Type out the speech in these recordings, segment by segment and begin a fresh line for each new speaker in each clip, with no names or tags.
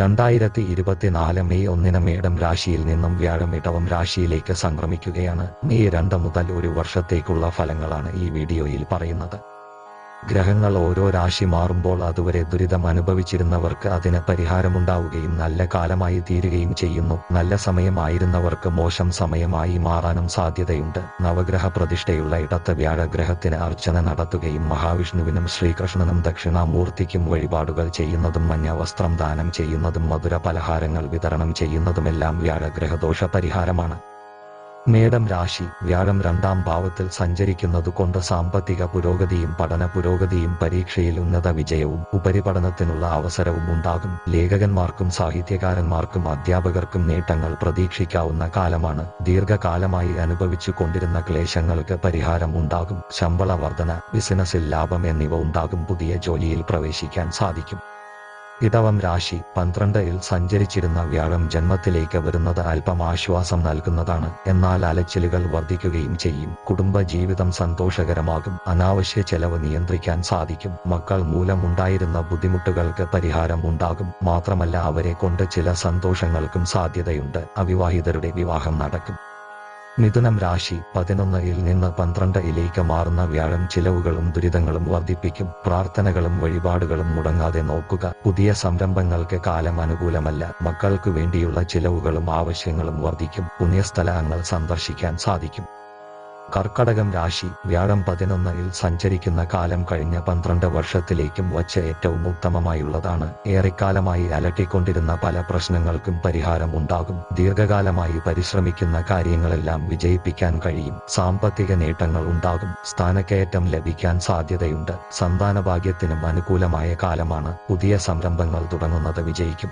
രണ്ടായിരത്തി ഇരുപത്തിനാല് മെയ് ഒന്നിന് മേടം രാശിയിൽ നിന്നും വ്യാഴം ഇടവം രാശിയിലേക്ക് സംക്രമിക്കുകയാണ്. മെയ് രണ്ട് മുതൽ ഒരു വർഷത്തേക്കുള്ള ഫലങ്ങളാണ് ഈ വീഡിയോയിൽ പറയുന്നത്. ഗ്രഹങ്ങൾ ഓരോ രാശി മാറുമ്പോൾ അതുവരെ ദുരിതം അനുഭവിച്ചിരുന്നവർക്ക് അതിന് പരിഹാരമുണ്ടാവുകയും നല്ല കാലമായി തീരുകയും ചെയ്യുന്നു. നല്ല സമയമായിരുന്നവർക്ക് മോശം സമയമായി മാറാനും സാധ്യതയുണ്ട്. നവഗ്രഹ പ്രതിഷ്ഠയുള്ള ഇടത്ത് വ്യാഴഗ്രഹത്തിന് അർച്ചന നടത്തുകയും മഹാവിഷ്ണുവിനും ശ്രീകൃഷ്ണനും ദക്ഷിണാമൂർത്തിക്കും വഴിപാടുകൾ ചെയ്യുന്നതും മഞ്ഞ വസ്ത്രം ദാനം ചെയ്യുന്നതും മധുര പലഹാരങ്ങൾ വിതരണം ചെയ്യുന്നതുമെല്ലാം വ്യാഴഗ്രഹദോഷ പരിഹാരമാണ് മേടം രാശി വ്യാഴം രണ്ടാം ഭാവത്തിൽ സഞ്ചരിക്കുന്നതുകൊണ്ട് സാമ്പത്തിക പുരോഗതിയും പഠന പുരോഗതിയും പരീക്ഷയിൽ ഉന്നത വിജയവും ഉപരിപഠനത്തിനുള്ള അവസരവും ഉണ്ടാകും. ലേഖകന്മാർക്കും സാഹിത്യകാരന്മാർക്കും അധ്യാപകർക്കും നേട്ടങ്ങൾ പ്രതീക്ഷിക്കാവുന്ന കാലമാണ്. ദീർഘകാലമായി അനുഭവിച്ചു കൊണ്ടിരുന്ന ക്ലേശങ്ങൾക്ക് പരിഹാരം ഉണ്ടാകും. ശമ്പള വർധന ബിസിനസ്സിൽ ലാഭം എന്നിവ ഉണ്ടാകും. പുതിയ ജോലിയിൽ പ്രവേശിക്കാൻ സാധിക്കും. ഇടവം രാശി പന്ത്രണ്ടിൽ സഞ്ചരിച്ചിരുന്ന വ്യാഴം ജന്മത്തിലേക്ക് വരുന്നത് അല്പം ആശ്വാസം നൽകുന്നതാണ്. എന്നാൽ അലച്ചിലുകൾ വർദ്ധിക്കുകയും ചെയ്യും. കുടുംബ ജീവിതം സന്തോഷകരമാകും. അനാവശ്യ ചെലവ് നിയന്ത്രിക്കാൻ സാധിക്കും. മക്കൾ മൂലമുണ്ടായിരുന്ന ബുദ്ധിമുട്ടുകൾക്ക് പരിഹാരം ഉണ്ടാകും. മാത്രമല്ല അവരെ കൊണ്ട് ചില സന്തോഷങ്ങൾക്കും സാധ്യതയുണ്ട്. അവിവാഹിതരുടെ വിവാഹം നടക്കും. മിഥുനം രാശി പതിനൊന്നിൽ നിന്ന് പന്ത്രണ്ടിലേക്ക് മാറുന്ന വ്യാഴം ചിലവുകളും ദുരിതങ്ങളും വർദ്ധിപ്പിക്കും. പ്രാർത്ഥനകളും വഴിപാടുകളും മുടങ്ങാതെ നോക്കുക. പുതിയ സംരംഭങ്ങൾക്ക് കാലം അനുകൂലമല്ല. മക്കൾക്ക് വേണ്ടിയുള്ള ചിലവുകളും ആവശ്യങ്ങളും വർദ്ധിക്കും. പുണ്യസ്ഥലങ്ങൾ സന്ദർശിക്കാൻ സാധിക്കും. കർക്കടകം രാശി വ്യാഴം പതിനൊന്നിൽ സഞ്ചരിക്കുന്ന കാലം കഴിഞ്ഞ പന്ത്രണ്ട് വർഷത്തിലേക്കും വച്ച് ഏറ്റവും ഉത്തമമായുള്ളതാണ്. ഏറെക്കാലമായി അലട്ടിക്കൊണ്ടിരുന്ന പല പ്രശ്നങ്ങൾക്കും പരിഹാരം ഉണ്ടാകും. ദീർഘകാലമായി പരിശ്രമിക്കുന്ന കാര്യങ്ങളെല്ലാം വിജയിപ്പിക്കാൻ കഴിയും. സാമ്പത്തിക നേട്ടങ്ങൾ ഉണ്ടാകും. സ്ഥാനക്കയറ്റം ലഭിക്കാൻ സാധ്യതയുണ്ട്. സന്താനഭാഗ്യത്തിനും അനുകൂലമായ കാലമാണ്. പുതിയ സംരംഭങ്ങൾ തുടങ്ങുന്നത് വിജയിക്കും.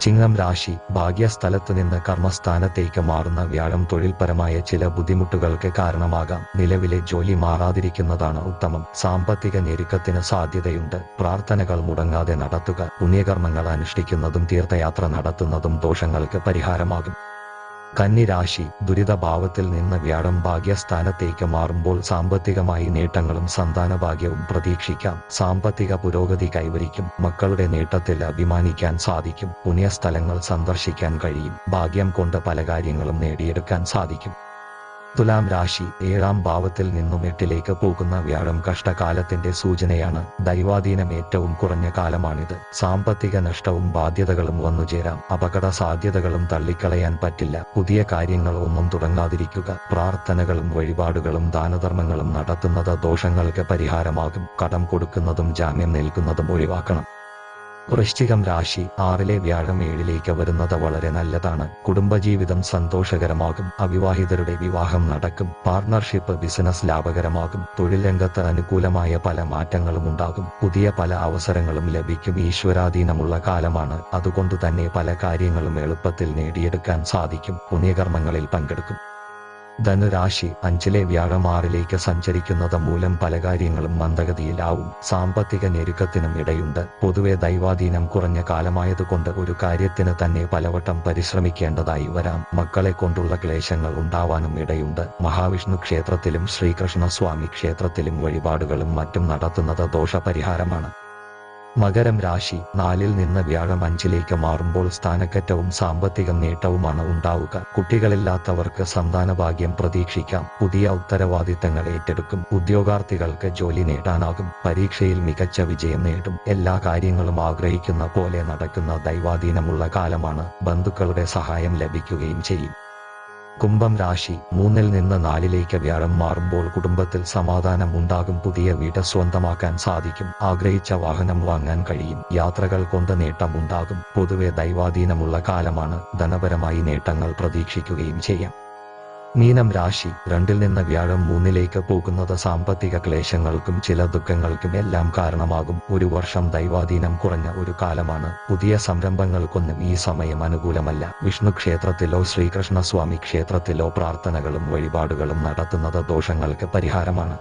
ചിങ്ങം രാശി ഭാഗ്യസ്ഥലത്ത് നിന്ന് കർമ്മസ്ഥാനത്തേക്ക് മാറുന്ന വ്യാഴം തൊഴിൽപരമായ ചില ബുദ്ധിമുട്ടുകൾക്ക് കാരണമാകാം. നിലവിലെ ജോലി മാറാതിരിക്കുന്നതാണ് ഉത്തമം. സാമ്പത്തിക ഞെരുക്കത്തിന് സാധ്യതയുണ്ട്. പ്രാർത്ഥനകൾ മുടങ്ങാതെ നടത്തുക പുണ്യകർമ്മങ്ങൾ അനുഷ്ഠിക്കുന്നതും തീർത്ഥയാത്ര നടത്തുന്നതും ദോഷങ്ങൾക്ക് പരിഹാരമാകും. കന്നിരാശി ദുരിതഭാവത്തിൽ നിന്ന് വ്യാഴം ഭാഗ്യസ്ഥാനത്തേക്ക് മാറുമ്പോൾ സാമ്പത്തികമായി നേട്ടങ്ങളും സന്താനഭാഗ്യവും പ്രതീക്ഷിക്കാം. സാമ്പത്തിക പുരോഗതി കൈവരിക്കും. മക്കളുടെ നേട്ടത്തിൽ അഭിമാനിക്കാൻ സാധിക്കും. പുണ്യസ്ഥലങ്ങൾ സന്ദർശിക്കാൻ കഴിയും. ഭാഗ്യം കൊണ്ട് പല കാര്യങ്ങളും നേടിയെടുക്കാൻ സാധിക്കും. തുലാം രാശി ഏഴാം ഭാവത്തിൽ നിന്നും എട്ടിലേക്ക് പോകുന്ന വ്യാഴം കഷ്ടകാലത്തിന്റെ സൂചനയാണ്. ദൈവാധീനം ഏറ്റവും കുറഞ്ഞ കാലമാണിത്. സാമ്പത്തിക നഷ്ടവും ബാധ്യതകളും വന്നുചേരാം. അപകട സാധ്യതകളും തള്ളിക്കളയാൻ പറ്റില്ല. പുതിയ കാര്യങ്ങൾ ഒന്നും തുടങ്ങാതിരിക്കുക. പ്രാർത്ഥനകളും വഴിപാടുകളും ദാനധർമ്മങ്ങളും നടത്തുന്നത് ദോഷങ്ങൾക്ക് പരിഹാരമാകും. കടം കൊടുക്കുന്നതും ജാമ്യം നിൽക്കുന്നതും ഒഴിവാക്കണം. വൃശ്ചികം രാശി ആറിലെ വ്യാഴം ഏഴിലേക്ക് വരുന്നത് വളരെ നല്ലതാണ്. കുടുംബജീവിതം സന്തോഷകരമാകും. അവിവാഹിതരുടെ വിവാഹം നടക്കും. പാർട്ണർഷിപ്പ് ബിസിനസ് ലാഭകരമാകും. തൊഴിൽ രംഗത്ത് അനുകൂലമായ പല മാറ്റങ്ങളും ഉണ്ടാകും. പുതിയ പല അവസരങ്ങളും ലഭിക്കും. ഈശ്വരാധീനമുള്ള കാലമാണ്. അതുകൊണ്ട് തന്നെ പല കാര്യങ്ങളും എളുപ്പത്തിൽ നേടിയെടുക്കാൻ സാധിക്കും. പുണ്യകർമ്മങ്ങളിൽ പങ്കെടുക്കും. ധനുരാശി അഞ്ചിലെ വ്യാഴം ആറിലേക്ക് സഞ്ചരിക്കുന്നത് മൂലം പല കാര്യങ്ങളും മന്ദഗതിയിലാവും. സാമ്പത്തിക ഞെരുക്കത്തിനും ഇടയുണ്ട്. പൊതുവെ ദൈവാധീനം കുറഞ്ഞ കാലമായതുകൊണ്ട് ഒരു കാര്യത്തിന് തന്നെ പലവട്ടം പരിശ്രമിക്കേണ്ടതായി വരാം. മക്കളെ കൊണ്ടുള്ള ക്ലേശങ്ങൾ ഉണ്ടാവാനും ഇടയുണ്ട്. മഹാവിഷ്ണു ക്ഷേത്രത്തിലും ശ്രീകൃഷ്ണസ്വാമി ക്ഷേത്രത്തിലും വഴിപാടുകളും മറ്റും നടത്തുന്നത് ദോഷപരിഹാരമാണ്. മകരം രാശി നാലിൽ നിന്ന് വ്യാഴം അഞ്ചിലേക്ക് മാറുമ്പോൾ സ്ഥാനക്കറ്റവും സാമ്പത്തിക നേട്ടവുമാണ് ഉണ്ടാവുക. കുട്ടികളില്ലാത്തവർക്ക് സന്താനഭാഗ്യം പ്രതീക്ഷിക്കാം. പുതിയ ഉത്തരവാദിത്തങ്ങൾ ഏറ്റെടുക്കും. ഉദ്യോഗാർത്ഥികൾക്ക് ജോലി നേടാനാകും. പരീക്ഷയിൽ മികച്ച വിജയം നേടും. എല്ലാ കാര്യങ്ങളും ആഗ്രഹിക്കുന്ന പോലെ നടക്കുന്ന ദൈവാധീനമുള്ള കാലമാണ്. ബന്ധുക്കളുടെ സഹായം ലഭിക്കുകയും ചെയ്യും. കുംഭം രാശി മൂന്നിൽ നിന്ന് നാലിലേക്ക് വ്യാഴം മാറുമ്പോൾ കുടുംബത്തിൽ സമാധാനം ഉണ്ടാകും പുതിയ വീട് സ്വന്തമാക്കാൻ സാധിക്കും. ആഗ്രഹിച്ച വാഹനം വാങ്ങാൻ കഴിയും. യാത്രകൾ കൊണ്ട് നേട്ടം ഉണ്ടാകും പൊതുവെ ദൈവാധീനമുള്ള കാലമാണ്. ധനപരമായി നേട്ടങ്ങൾ പ്രതീക്ഷിക്കുകയും ചെയ്യാം. മീനം രാശി രണ്ടിൽ നിന്ന് വ്യാഴം മൂന്നിലേക്ക് പോകുന്നത് സാമ്പത്തിക ക്ലേശങ്ങൾക്കും ചില ദുഃഖങ്ങൾക്കും എല്ലാം കാരണമാകും. ഒരു വർഷം ദൈവാധീനം കുറഞ്ഞ ഒരു കാലമാണ്. പുതിയ സംരംഭങ്ങൾക്കൊന്നും ഈ സമയം അനുകൂലമല്ല. വിഷ്ണു ക്ഷേത്രത്തിലോ ശ്രീകൃഷ്ണസ്വാമി ക്ഷേത്രത്തിലോ പ്രാർത്ഥനകളും വഴിപാടുകളും നടത്തുന്നത് ദോഷങ്ങൾക്ക് പരിഹാരമാണ്.